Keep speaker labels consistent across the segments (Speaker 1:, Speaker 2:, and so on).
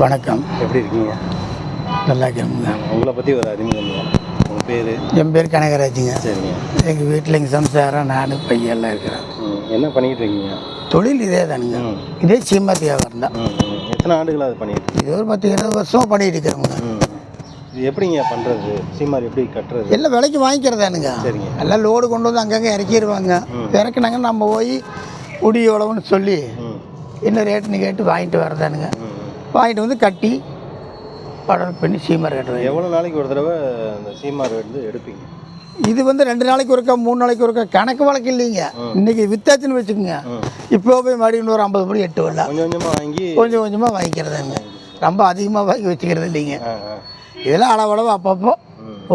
Speaker 1: வணக்கம்.
Speaker 2: எப்படி இருக்கீங்க?
Speaker 1: நல்லா இருக்கேங்க.
Speaker 2: உங்களை பற்றி ஒரு அறிமுகம் உங்கள் பேர்?
Speaker 1: என் பேர் கனகராஜுங்க.
Speaker 2: சரிங்க.
Speaker 1: எங்கள் வீட்டில் எங்கள் சம்சாரம் நான் பையன் எல்லாம் இருக்கிறேன்
Speaker 2: என்ன பண்ணிக்கிட்டு இருக்கீங்க?
Speaker 1: தொழில் இதே தானுங்க. இதே சீமாத்தி வியாபாரம் தான்.
Speaker 2: எத்தனை ஆண்டுகளாக அது பண்ணிட்டு?
Speaker 1: இது ஒரு பத்து இருபது வருஷமாக பண்ணிட்டு இருக்கிறோங்க
Speaker 2: இது எப்படிங்க பண்ணுறது சீமார் எப்படி கட்டுறது?
Speaker 1: எல்லாம் விலைக்கு வாங்கிக்கிறதானுங்க.
Speaker 2: சரிங்க.
Speaker 1: எல்லாம் லோடு கொண்டு வந்து அங்கங்கே இறக்கிடுவாங்க இறக்குனாங்க நம்ம போய் உடி எவ்வளவுன்னு சொல்லி என்ன ரேட்டுன்னு கேட்டு வாங்கிட்டு வரதானுங்க வாங்கிட்டு வந்து கட்டி படம் பண்ணி சீமர் கட்டுவேன்
Speaker 2: எவ்வளோ நாளைக்கு ஒரு தடவை அந்த சீமார் வந்து எடுப்பீங்க?
Speaker 1: இது வந்து ரெண்டு நாளைக்கு ஒருக்கா மூணு நாளைக்கு ஒருக்கா கணக்கு வழக்கு இல்லைங்க. இன்னைக்கு வித்தாச்சுன்னு வச்சுக்கோங்க. இப்போ போய் மறுபடியும் இன்னொரு ஐம்பது மணி எட்டு வரலாம்.
Speaker 2: கொஞ்சம் கொஞ்சமாக வாங்கி
Speaker 1: கொஞ்சம் கொஞ்சமாக வாங்கிக்கிறதாங்க. ரொம்ப அதிகமாக வாங்கி வச்சுக்கிறது இல்லைங்க. இதெல்லாம் அளவளவு அப்பப்போ.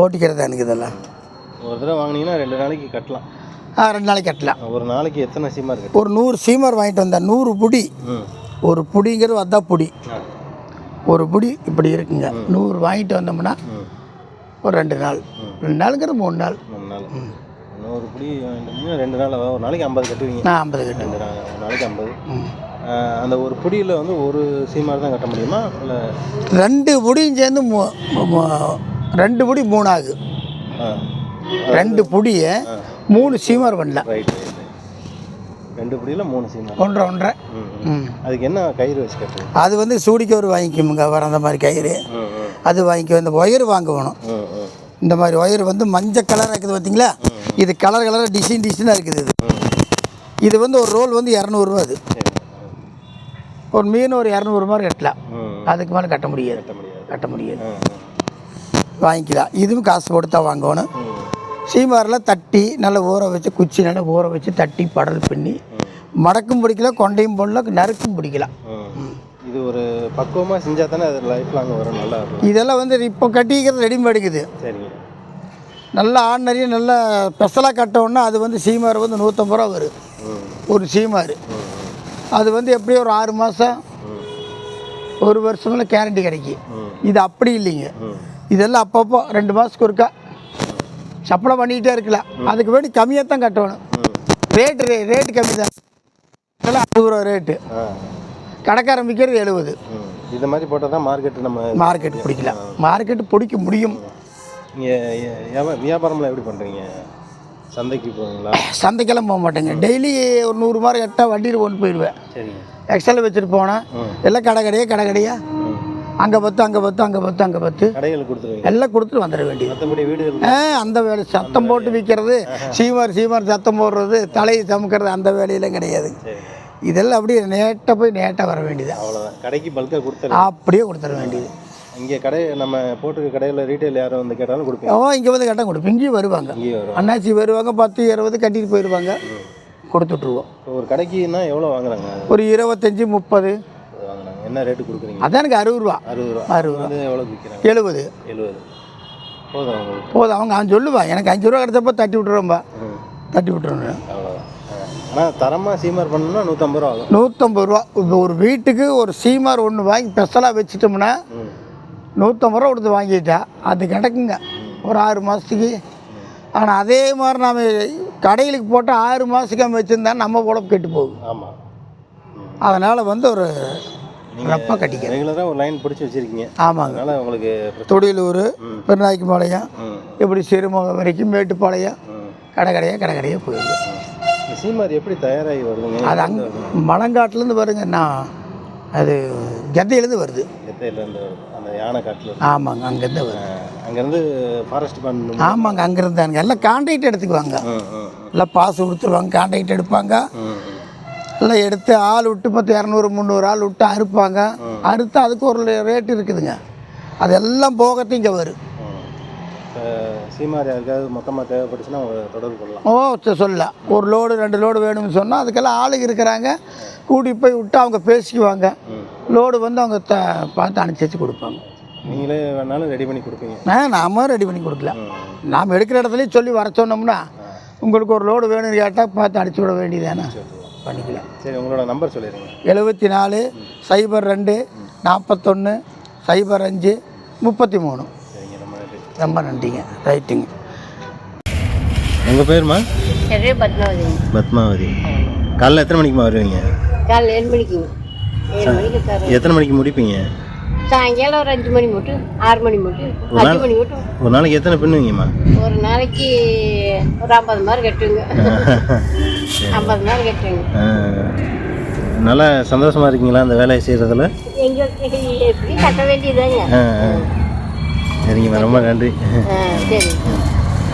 Speaker 1: ஓட்டிக்கிறது எனக்கு இதெல்லாம்.
Speaker 2: ஒரு தடவை வாங்கினீங்கன்னா ரெண்டு நாளைக்கு கட்டலாம்.
Speaker 1: ஆ ரெண்டு நாளைக்கு கட்டலாம்.
Speaker 2: ஒரு நாளைக்கு எத்தனை சீமார்
Speaker 1: ஒரு நூறு சீமர் வாங்கிட்டு வந்தேன் நூறு புடி. ஒரு புடிங்கிறது அதான் புடி. ஒரு புடி இப்படி இருக்குங்க. நூறு வாங்கிட்டு வந்தோம்னா ஒரு ரெண்டு நாள். ரெண்டு நாளுங்கிறது மூணு நாள்.
Speaker 2: நூறு புடி ரெண்டு நாள் ஒரு நாளைக்கு ஐம்பது கட்டுவீங்க.
Speaker 1: நான் ஐம்பது கட்டு
Speaker 2: ரெண்டு நாள் ஒரு நாளைக்கு ஐம்பது. அந்த ஒரு புடியில் வந்து ஒரு சீமார் தான் கட்ட முடியுமா? இல்லை
Speaker 1: ரெண்டு புடியும் சேர்ந்து ரெண்டு புடி மூணு ஆகு
Speaker 2: ஆ.
Speaker 1: ரெண்டு புடியை மூணு சீமர் பண்ணலாம்
Speaker 2: ரைட். ரெண்டு புடியில் மூணு சீமார்
Speaker 1: ஒன்றரை ஒன்றரை
Speaker 2: அதுக்கு என்ன கயிறு வச்சு கட்டுறது
Speaker 1: அது வந்து சூடிக்கவர் வாங்கிக்கோமுங்க வர அந்த மாதிரி கயிறு. அது வாங்கிக்கோ இந்த ஒயர் வாங்கணும். இந்த மாதிரி ஒயர் வந்து மஞ்சள் கலராக இருக்குது பார்த்தீங்களா இது கலர் கலராக டிசைன் டிசைனாக இருக்குது இது. இது வந்து ஒரு ரோல் வந்து இரநூறுவா அது. ஒரு மீன் ஒரு இரநூறு மாதிரி கட்டலாம். அதுக்கு மேலே கட்ட முடியாது.
Speaker 2: கட்ட முடியாது.
Speaker 1: கட்ட முடியாது.
Speaker 2: ம்
Speaker 1: வாங்கிக்கலாம். இதுவும் காசு கொடுத்தா வாங்கணும்.
Speaker 2: ம்
Speaker 1: சீமாரெலாம் தட்டி நல்லா ஊற வச்சு குச்சி நல்லா ஊற வச்சு தட்டி படல் பண்ணி மடக்கும் பிடிக்கலாம் கொண்டையும் போடலாம் நறுக்கும் பிடிக்கலாம்
Speaker 2: இது ஒரு பக்குவமாக செஞ்சால் தானே அது லைஃப் லாங் வரும் நல்லா
Speaker 1: இதெல்லாம் வந்து இப்போ கட்டிக்கிறது ரெடிமேடுக்குது
Speaker 2: சரிங்க.
Speaker 1: நல்லா ஆர்டினரியாக நல்லா ஸ்பெஷலாக கட்டோன்னா அது வந்து சீமார் வந்து நூற்றம்பது ரூபா வரும். ஒரு சீமார். அது வந்து எப்படியும் ஒரு ஆறு மாதம் ஒரு வருஷமெல்லாம் கேரண்டி கிடைக்கும். இது அப்படி இல்லைங்க. இதெல்லாம் அப்பப்போ ரெண்டு மாதத்துக்கு ஒருக்கா சப்ளை பண்ணிக்கிட்டே இருக்கலாம் அதுக்கு வேண்டி கம்மியாக தான் கட்டணும் ரேட்டு ரே ரேட்டு கம்மி தான் அறுபது ரூபா ரேட்டு கடைக்காரன் விற்கிறது எழுபது.
Speaker 2: இந்த மாதிரி போட்டால் தான் மார்க்கெட் நம்ம
Speaker 1: மார்க்கெட் பிடிக்கலாம் மார்க்கெட் பிடிக்க முடியும்.
Speaker 2: வியாபாரம்லாம் எப்படி பண்ணுறீங்க சந்தைக்கு போவீங்களா?
Speaker 1: சந்தைக்கெல்லாம் போக மாட்டேங்க. டெய்லி ஒரு நூறு மாதிரி கட்டால் வண்டியில் கொண்டு போயிடுவேன்.
Speaker 2: சரிங்க.
Speaker 1: எக்ஸல் வச்சுட்டு போனேன். எல்லாம் கடை கடையா கடை கடையா?
Speaker 2: ம்
Speaker 1: அங்கே பத்து அங்கே பத்து அங்கே பத்து அங்கே பத்து. எல்லாம் கொடுத்துட்டு வந்துட வேண்டியது. அந்த வேலை. சத்தம் போட்டு விற்கிறது சீமார் சீமார் சத்தம் போடுறது தலையை சமைக்கிறது அந்த வேலையெல்லாம் கிடையாது. இதெல்லாம் அப்படியே நேட்டாக போய் நேட்டாக வர வேண்டியது.
Speaker 2: அவ்வளோதான் கடைக்கு பல்காக கொடுத்துரு
Speaker 1: அப்படியே கொடுத்துட வேண்டியது.
Speaker 2: இங்கே கடை நம்ம போட்டிருக்க கடையில் ரீட்டைல் யாரும் வந்து கேட்டாலும் கொடுப்பீங்க.
Speaker 1: ஓ இங்கே வந்து கட்டம் கொடுப்போம் இங்கேயும் வருவாங்க. அண்ணாச்சி வருவாங்க பத்து இருபது கட்டிட்டு போயிடுவாங்க கொடுத்துட்ருவோம்
Speaker 2: ஒரு கடைக்குன்னா எவ்வளோ வாங்குறாங்க?
Speaker 1: ஒரு இருபத்தஞ்சி முப்பது.
Speaker 2: என்ன ரேட்டு கொடுக்குறீங்க?
Speaker 1: அதான் எனக்கு அறுபது ரூபா.
Speaker 2: அறுபது ரூபா.
Speaker 1: அறுபது ரூபா.
Speaker 2: எவ்வளோ விற்கிறாங்க?
Speaker 1: எழுபது.
Speaker 2: எழுபது. போதும் உங்களுக்கு?
Speaker 1: போதும். அவங்க அவன் சொல்லுவா எனக்கு அஞ்சு ரூபா கிடச்சப்போ தட்டி விட்டுருவோம்பா தட்டி விட்டுருவேன்
Speaker 2: அவ்வளோதான் ஆனால் தரமாக சீமார் பண்ணணும்னா நூற்றம்பது ரூபா ஆகும்.
Speaker 1: நூற்றம்பது ரூபா. இப்போ ஒரு வீட்டுக்கு ஒரு சீமார் ஒன்று வாங்கி ஸ்பெஷலாக வச்சுட்டோம்னா நூற்றம்பது ரூபா கொடுத்து வாங்கிட்டா அது கிடக்குங்க. ஒரு ஆறு மாதத்துக்கு ஆனால் அதே மாதிரி நாம் கடைகளுக்கு போட்டால் ஆறு மாதத்துக்கு வச்சுருந்தா நம்ம உழப்பு கெட்டு போகும்.
Speaker 2: ஆமாம்
Speaker 1: அதனால் வந்து ஒரு ரப்பாக கட்டிக்கிறேன்.
Speaker 2: ரெகுலராக ஒரு லைன் பிடிச்சி வச்சுருக்கீங்க.
Speaker 1: ஆமாங்க.
Speaker 2: அதனால் உங்களுக்கு
Speaker 1: தொடியலூர் பெருநாய்க்கு பாளையம்
Speaker 2: ம்.
Speaker 1: இப்படி சிறுமுகம் வரைக்கும் மேட்டுப்பாளையம்
Speaker 2: ம்.
Speaker 1: கடை கடையாக கடை கடையாக போயிடுது
Speaker 2: சீமார் எப்படி தயாராகி வருதுங்க?
Speaker 1: அது அங் மலங்காட்டிலேருந்து வருங்க நான் அது கெத்தையிலேருந்து வருது.
Speaker 2: எத்தையிலேருந்து வருது. அந்த யானை காட்டில்.
Speaker 1: ஆமாங்க அங்கேருந்து வருது.
Speaker 2: அங்கேருந்து ஃபாரஸ்ட் பண்ணணும்.
Speaker 1: ஆமாங்க அங்கேருந்தாங்க எல்லாம் கான்ட்ராக்ட் எடுத்துக்குவாங்க. எல்லாம் பாஸ் கொடுத்துருவாங்க கான்ட்ராக்ட் எடுப்பாங்க. எல்லாம் எடுத்து ஆள் விட்டு பத்து இரநூறு முந்நூறு ஆள் விட்டு அறுப்பாங்க. அறுத்து அதுக்கு ஒரு ரேட் இருக்குதுங்க. அதெல்லாம் போகத்தையும் இங்கே வரும்
Speaker 2: சீமார் யாருக்காவது மொத்தமாக தேவைப்பட்டுச்சுன்னா தொடர்பு கொள்ளலாம்.
Speaker 1: ஓ சொல்லலாம். ஒரு லோடு ரெண்டு லோடு வேணும்னு சொன்னால் அதுக்கெல்லாம் ஆளுங்க இருக்கிறாங்க. கூட்டி போய் விட்டு அவங்க பேசிக்குவாங்க. லோடு வந்து அவங்க த பார்த்து அனுசரித்து கொடுப்பாங்க.
Speaker 2: நீங்களே வேணாலும் ரெடி பண்ணி கொடுப்பீங்க.
Speaker 1: ஆ நாம ரெடி பண்ணி கொடுக்கலாம்
Speaker 2: ம்
Speaker 1: நாம் எடுக்கிற இடத்துலையும் சொல்லி வர சொன்னோம்னா உங்களுக்கு ஒரு லோடு வேணும்னு கேட்டால் பார்த்து அடிச்சு விட வேண்டியதானே பண்ணிக்கலாம்
Speaker 2: சரி உங்களோட நம்பர் சொல்லிடுங்க.
Speaker 1: எழுபத்தி நாலு சைபர் ரெண்டு நாற்பத்தொன்று சைபர் அஞ்சு முப்பத்தி மூணு
Speaker 2: சரிங்க ரொம்ப நன்றி.
Speaker 1: ரொம்ப நன்றிங்க. ரைட்டுங்க.
Speaker 2: உங்கள் பேருமா
Speaker 3: பத்மாவதி.
Speaker 2: பத்மாவதி. காலைல எத்தனை மணிக்குமா வருவீங்க?
Speaker 3: காலைல ஏழு மணிக்கு.
Speaker 2: எத்தனை மணிக்கு முடிப்பீங்க?
Speaker 3: சாயங்காலம் ஒரு அஞ்சு மணி மட்டும் ஆறு மணி மட்டும் அஞ்சு மணி மட்டும்.
Speaker 2: ஒரு நாளைக்கு எத்தனை பின்னுவீங்கம்மா
Speaker 3: ஒரு நாளைக்கு ஒரு ஐம்பது மாதிரி கட்டுங்க ஐம்பது மாதிரி கட்டுங்க.
Speaker 2: நல்லா சந்தோஷமா இருக்கீங்களா அந்த வேலையை செய்கிறதுல
Speaker 3: எங்க எப்படி கட்ட வேண்டியதாங்க
Speaker 2: சரிங்கம்மா ரொம்ப நன்றி.
Speaker 3: சரி.